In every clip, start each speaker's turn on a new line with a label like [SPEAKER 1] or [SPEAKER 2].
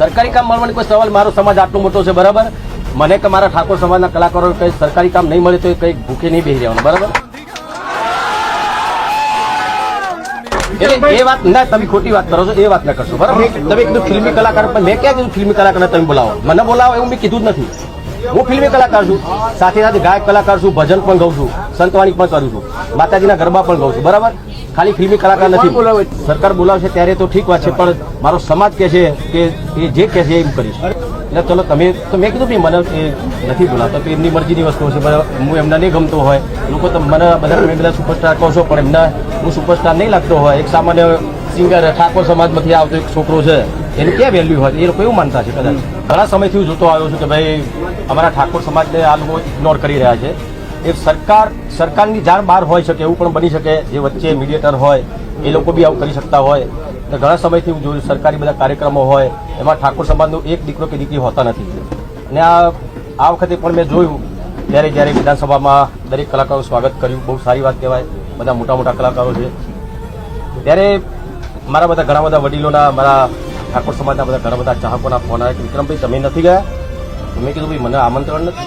[SPEAKER 1] સરકારી કામ મળવાની કોઈ સવાલ, મારો સમાજ આટલો મોટો છે, બરાબર? મને કે મારા ઠાકોર સમાજના કલાકારો કઈ સરકારી કામ નહીં મળે તો એ ભૂખે નહીં બેસી રહેવાનું, બરાબર? એટલે એ વાત, ના, તમે ખોટી વાત કરો છો, એ વાત ના કરશો, બરાબર? તમે કીધું ફિલ્મી કલાકાર, પણ મેં ક્યાં કીધું ફિલ્મી કલાકારને તમે બોલાવો? મને બોલાવો એવું મેં કીધું જ નથી. હું ફિલ્મી કલાકાર છું. સાથે સાથે ગાયક કલાકાર છું ભજન પણ ગાઉં છું સંતવાણી પણ કરું છું માતાજીના ગરબા પણ ગાઉં છું. બરાબર? ખાલી ફિલ્મી કલાકાર નથી. સરકાર બોલાવશે ત્યારે તો ઠીક વાત છે પણ મારો સમાજ કહે છે કે એ જે કહે છે એમ કરીશ. એટલે ચલો તમે તો મેં કીધું મને એ નથી બોલાવતા તો એમની મરજીની વસ્તુ છે હું એમને નહીં ગમતો હોય. લોકો તો મને બધા બધા સુપરસ્ટાર કહો છો પણ એમના હું સુપરસ્ટાર નહીં લાગતો હોય. એક સામાન્ય સિંગર ઠાકોર સમાજમાંથી આવતો એક છોકરો છે, એની ક્યાં વેલ્યુ હોય? એ લોકો એવું માનતા છે કદાચ. ઘણા સમયથી હું જોતો આવ્યો છું કે ભાઈ, અમારા ઠાકોર સમાજને આ લોકો ઇગ્નોર કરી રહ્યા છે. એ સરકાર, સરકારની જાણ બહાર હોઈ શકે, એવું પણ બની શકે, જે વચ્ચે મીડિયેટર હોય, એ લોકો બી આવું કરી શકતા હોય. તો ઘણા સમયથી હું જોયું, સરકારી બધા કાર્યક્રમો હોય, એમાં ઠાકોર સમાજનો એક દીકરો કે દીકરી હોતા નથી. અને આ આ વખતે પણ મેં જોયું, ત્યારે જ્યારે વિધાનસભામાં દરેક કલાકારો સ્વાગત કર્યું, બહુ સારી વાત કહેવાય, બધા મોટા મોટા કલાકારો છે. ત્યારે મારા બધા ઘણા બધા વડીલોના, મારા ઠાકોર સમાજના બધા ઘણા બધા ચાહકોના ફોન આવ્યા કે વિક્રમભાઈ, તમે નથી ગયા? તો મેં કીધું, ભાઈ, મને આમંત્રણ નથી.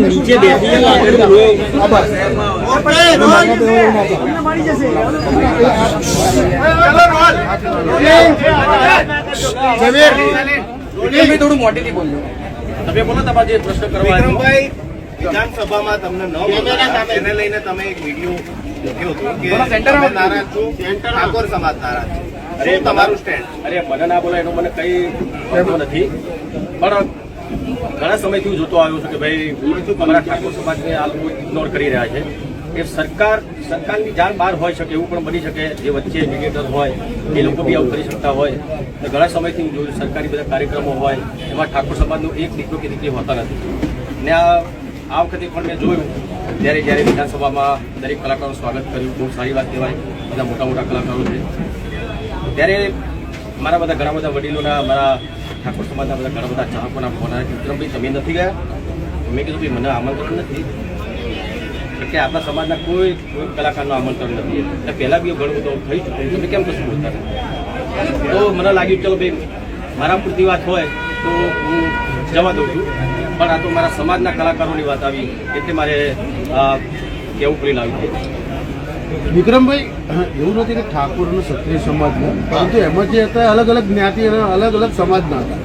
[SPEAKER 2] નીચે બેસી
[SPEAKER 1] તમે બોલો તમારે જે પ્રશ્ન કરવા
[SPEAKER 3] વિક્રમભાઈ વિધાનસભામાં તમને ન બોલાવ્યા. એને લઈને તમે એક વીડિયો મૂક્યો હતો કે નારાજ છો. ઠાકોર સમાજ નારાજ છે. શું તમારું સ્ટેન્ડ
[SPEAKER 1] અરે મને ના બોલાય એનો મને કઈ વાંધો નથી. પણ ઘણા સમયથી હું જોતો આવ્યો છું કે ભાઈ અમારા ઠાકોર સમાજને આ લોકો ઇગ્નોર કરી રહ્યા છે. એ સરકાર સરકારની જાણ બહાર હોઈ શકે એવું પણ બની શકે. જે વચ્ચે મીડિયેટર હોય એ લોકો બી આવું કરી શકતા હોય. તો ઘણા સમયથી હું જોયું સરકારી બધા કાર્યક્રમો હોય એમાં ઠાકોર સમાજનો એક દીકરો કે દીકરી હોતા નથી. ને આ આ વખતે પણ મેં જોયું ત્યારે જ્યારે વિધાનસભામાં દરેક કલાકારોનું સ્વાગત કર્યું. બહુ સારી વાત કહેવાય. બધા મોટા મોટા કલાકારો છે. ત્યારે મારા બધા ઘણા બધા વડીલોના, મારા ઠાકોર સમાજના બધા ઘણા બધા ચાહકોના ફોન આવ્યા વિક્રમભાઈ, તમે નથી ગયા? મેં કીધું, ભાઈ, મને આમંત્રણ નથી. કે આપણા સમાજના કોઈ કોઈ કલાકારનું આમંત્રણ નથી. એટલે પહેલાં બી ઘણું બધું થઈ ચૂક્યું તમે કેમ કશું બોલતા તો મને લાગ્યું, ચલો, ભાઈ, મારા પૂરતી વાત હોય તો હું જવા દઉં છું. પણ આ તો મારા સમાજના કલાકારોની વાત આવી, એટલે મારે કહેવું પડીને આવ્યું
[SPEAKER 2] વિક્રમભાઈ એવું નથી કે ઠાકોર અને ક્ષત્રિય સમાજના પરંતુ એમાં જે હતા અલગ અલગ જ્ઞાતિ અને અલગ અલગ સમાજના હતા.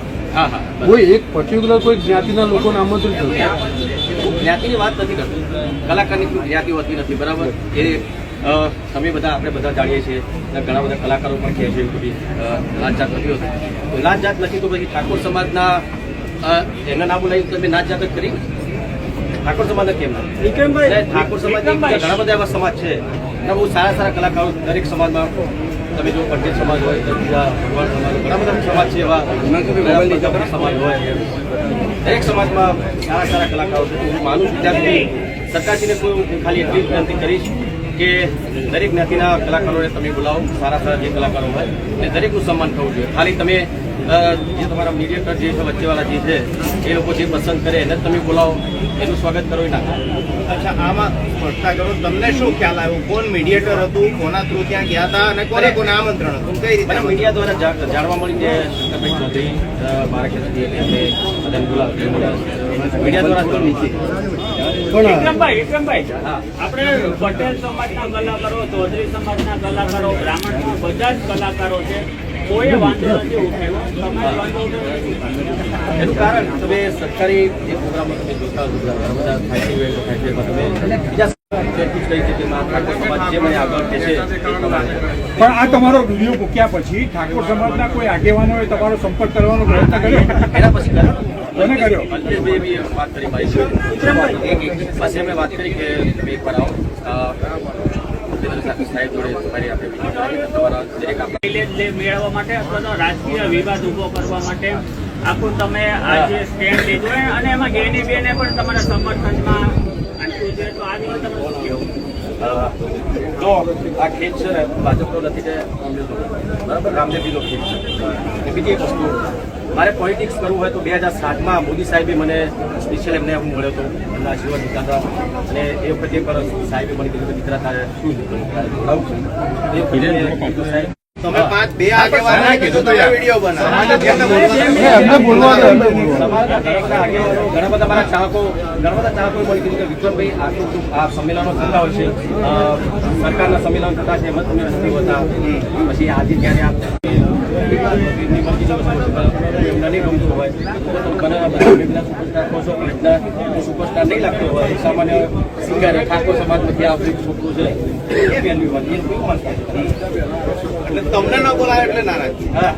[SPEAKER 2] કોઈ એક પર્ટિક્યુલર કોઈ જ્ઞાતિના લોકોને આમંત્રિત થયું.
[SPEAKER 1] જ્ઞાતિની વાત નથી કરતી. કલાકારની કોઈ જ્ઞાતિ હોતી નથી બરાબર? એ તમે બધા આપણે બધા જાણીએ છીએ. અને ઘણા બધા કલાકારો પણ કહે છે કે લાજ જાત નથી હોતી. તો લાજ જાત નથી તો પછી ઠાકોર સમાજના એના નામ લઈ તમે નાચ જાત જ કરી. ઠાકોર સમાજના કેમ? ના? એટલે ઠાકોર સમાજ ઘણા બધા એવા સમાજ છે. અને બહુ સારા સારા કલાકારો દરેક સમાજમાં તમે જો પટેલ સમાજ હોય તો ભગવાન સમાજ ઘણા બધા સમાજ છે એવા બધા સમાજ હોય. દરેક સમાજમાં સારા સારા કલાકારો છે. હું માનું છું ત્યાં સુધી સરકારશ્રીને કોઈ હું ખાલી એટલી વિનંતી કરીશ કે દરેક જ્ઞાતિના કલાકારોને તમે બોલાવો સારા સારા જે કલાકારો હોય અને દરેકનું સન્માન થવું જોઈએ. ખાલી તમે જે તમારા મીડિયેટર જે છે વચ્ચેવાળા જે છે એ લોકો જે પસંદ કરે એને તમે બોલાવો. એનું સ્વાગત કરો એ ના
[SPEAKER 3] અચ્છા આમાં સ્પષ્ટતા કરો તમને શું ખ્યાલ આવ્યો? કોણ મીડિયેટર હતું કોના થ્રુ ત્યાં ગયા હતા અને કોને કોને આમંત્રણ હતું? કઈ રીતે
[SPEAKER 1] મીડિયા દ્વારા જાણવા મળી કે શંકરભાઈ ચૌધરી મારા ખ્યાલથી એમને બધાને બોલાવ્યા મીડિયા દ્વારા.
[SPEAKER 4] વિક્રમભાઈ વિક્રમભાઈ આપણે પટેલ સમાજના કલાકારો ચૌધરી સમાજના કલાકારો બ્રાહ્મણના બધા જ કલાકારો છે કોઈ વાંધો નથી ઉઠાવ્યો. તમારે વાંધો
[SPEAKER 1] એનું કારણ તમે સરકારી જે પ્રોગ્રામો તમે જોતા બધા થાય બીજા
[SPEAKER 2] પણ આ તમારો વીડિયો મૂક્યા પછી ઠાકોર સમાજના કોઈ આગેવાનોએ તમારો સંપર્ક કરવાનો પ્રયત્ન કર્યો?
[SPEAKER 1] એના પછી કર્યો.
[SPEAKER 2] કોને કર્યો?
[SPEAKER 1] અલ્પેશભાઈએ વાત કરી મારી જોડે. એમણે વાત કરી કે તમે એકવાર આવો. સાહેબ જોડે તમારી આપણે તમારા દરેક આપણા
[SPEAKER 4] મેળવવા માટે અથવા તો રાજકીય વિવાદ ઊભો કરવા માટે આખું તમે આજે સ્ટેન્ડ લીધું હોય અને એમાં ગેની બેને પણ તમારા સમર્થનમાં આપ્યું છે તો આ તમે શું કહેવું
[SPEAKER 1] જો આ ખેત છે ને ભાજપનો નથી કે. બરાબર? રામદેવજીનો ખેત છે. બીજી એક વસ્તુ. મારે પોલિટિક્સ કરવું હોય તો બે હજાર સાતમાં મોદી સાહેબે મને સ્પેશિયલ એમને હું મળ્યો હતો એમના આશીર્વાદ લીધા હતા. અને એ વખતે પણ સાહેબે મને કીધું કે દીકરા તારે શું લીધું છું. એ વખતે સાહેબ
[SPEAKER 3] તમે પાંચ બે આગેવાનોએ કીધું તમે વીડિયો બનાવો.
[SPEAKER 2] એમને બોલવા દો, એમને બોલવા દો.
[SPEAKER 1] સમાજના ઘણા બધા મારા ચાહકો ઘણા બધા ચાહકોએ મને કીધું કે વિક્રમભાઈ આટલું આ સંમેલનો થતા હોય છે? સરકારના સંમેલન થતા છે એમાં તમે પછી આજે જયારે આપ એમની. એમને ગમતું હોય મને સુપરસ્ટાર છો એટલે હું સુપરસ્ટાર નહીં લાગતો હોય સામાન્ય સિંગર ઠાકોર સમાજમાંથી આ છોકરું છે એ વેલ્યુ.
[SPEAKER 3] એટલે તમને ન બોલાવે એટલે નારાજ
[SPEAKER 1] હા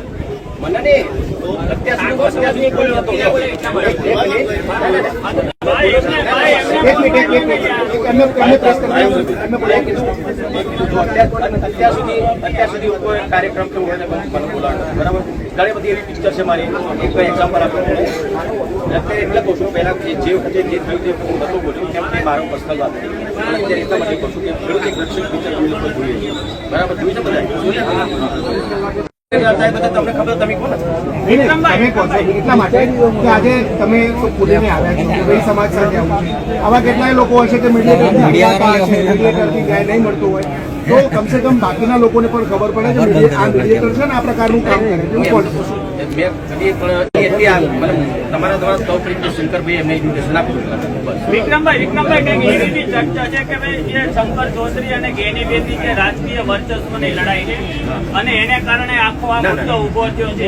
[SPEAKER 1] મને નહીં અત્યાર સુધી અત્યાર સુધી કોઈ નહોતો. અત્યાર સુધી અત્યાર સુધી કોઈ કાર્યક્રમ કે બરાબર? ઘણી બધી એવી પિક્ચર છે મારી એક એક્ઝામ્પલ આપો અત્યારે એટલે કહું છું? પહેલા જે વખતે જે થયું તે હું. નતો બોલ્યું કેમ કે મારો પર્સનલ વાત અત્યારે એટલા માટે કહું છું કે ખેડૂત એક દક્ષિણ પિક્ચર જોઈએ બરાબર જોયું છે બધા તમને ખબર તમે
[SPEAKER 2] કહો છો એટલા માટે કે આજે તમે પુણેને આવ્યા છો ભાઈ સમાજ સાથે આવું છે. આવા કેટલાય લોકો હોય છે કે મીડિયેટરથી ન્યાય નહીં મળતો હોય. તો કમસે કમ બાકીના લોકોને પણ ખબર પડે કે મીડિયે- આ મીડિયેટર છે ને આ પ્રકારનું કામ કરે એવું?
[SPEAKER 1] મેં કદી પણ એટલી આ મને તમારા દ્વારા સૌ પ્રથમ શંકરભાઈ એમને ઇન્વિટેશન આપ્યું
[SPEAKER 4] વિક્રમભાઈ વિક્રમભાઈ કંઈક એવી બી ચર્ચા છે કે ભાઈ જે શંકર ચૌધરી અને ગેની બેદી જે રાજકીય વર્ચસ્વની લડાઈ છે અને એને કારણે આખો આ. મુદ્દો ઊભો થયો છે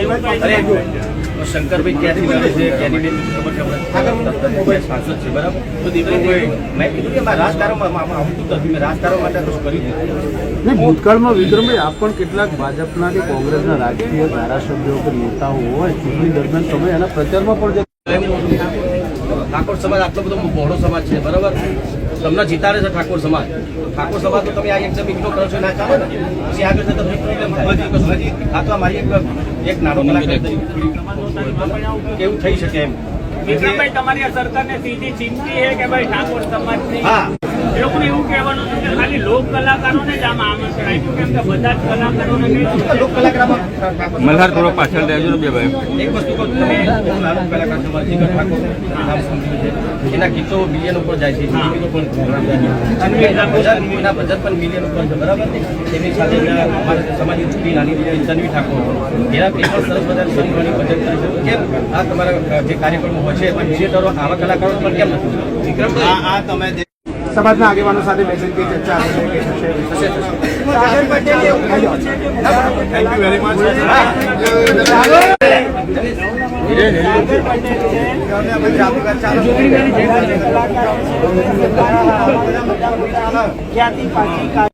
[SPEAKER 1] શંકરભાઈ ક્યાંથી લડે છે ખબર સાંસદ છે બરાબર તો દીકરી મેં કીધું કે રાજકારણમાં આવતું નથી મેં રાજકારણ માટે કશું કર્યું જ નથી
[SPEAKER 5] નહીં ભૂતકાળમાં વિક્રમભાઈ આપ પણ કેટલાક ભાજપના કે કોંગ્રેસના રાજકીય ધારાસભ્યો કે નેતાઓ હોય ચૂંટણી દરમિયાન તમે એના પ્રચારમાં પણ
[SPEAKER 1] ઠાકોર સમાજ આટલો બધો બહોળો સમાજ છે બરાબર? તમને જીતાડે છે ઠાકોર સમાજ. ઠાકોર સમાજ તો તમે આ એકદમ ઇગ્નોર કરો છો ના ચાલે ને? પછી આગળ જતા તમને પ્રોબ્લેમ થાય? આ તો મારી એક એક નાનો કલાકાર કેવું થઈ શકે એમ?
[SPEAKER 4] વિક્રમભાઈ તમારી સરકારને સીધી ચિંતી છે કે ભાઈ ઠાકોર સમાજની? એ લોકોને એવું કહેવાનું છે કે ખાલી લોક કલાકારોને જ આમાં આમંત્રણ આપ્યું કેમ કે બધા જ કલાકારોને
[SPEAKER 1] લોક કલાકારમાં
[SPEAKER 5] મલ્હાર થોડો પાછળ રહેજો ને બે ભાઈ.
[SPEAKER 1] એક વસ્તુ કહું તમે કલાકાર છો ઠાકોર નામ સાંભળ્યું છે. એના ગીતો મિલિયન ઉપર જાય છે પણ અને એના બજેટ પણ મિલિયન ઉપર છે બરાબર એની સાથે સમાજની છોકરી નાની દીકરી તન્વી ઠાકોર એના પેપર સરસ બધા સંતોની બજેટ કરે છે કેમ? આ તમારા જે કાર્યક્રમો હોય છે પણ થિયેટરો આવા કલાકારો પણ કેમ નથી વિક્રમભાઈ
[SPEAKER 3] આ આ તમે
[SPEAKER 2] સમાજના આગેવાનો સાથે બેસીને ચર્ચા
[SPEAKER 3] થેન્ક યુ વેરી મચ
[SPEAKER 2] ક્યાંથી પાછી